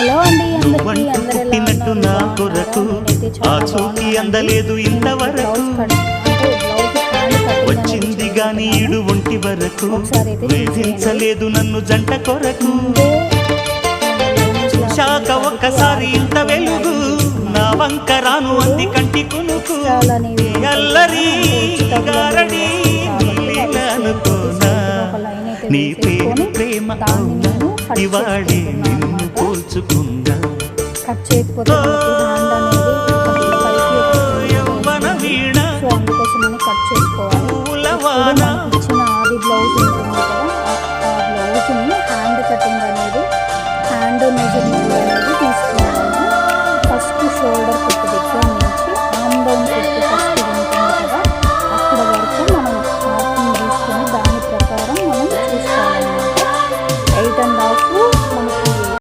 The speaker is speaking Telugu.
హలో అండి పుట్టినట్టు? నా? కొరకు ఆ చూపి. అందలేదు ఇంతవరకు వచ్చింది గాని. ఈడు ఒంటి వరకు వేధించలేదు నన్ను జంట కొరకు చూశాక ఒక్కసారి ఇంత వెలుగు నా వంక రాను అంది కంటి కునుకు అల్లరి గారడి అనుకోనా నీ పేరు ప్రేమ అవునా ఇవాళే నిన్ను తెచ్చుకుందాం కట్ చేయకపోతే యవ్వన వీణ. సో అందుకోసమని కట్ చేసుకోవాలి. ఇచ్చిన ఆది బ్లౌజ్ ఉంటుంది కదా ఆ హ్యాండ్ కటింగ్ అనేది హ్యాండ్ మెజర్మెంట్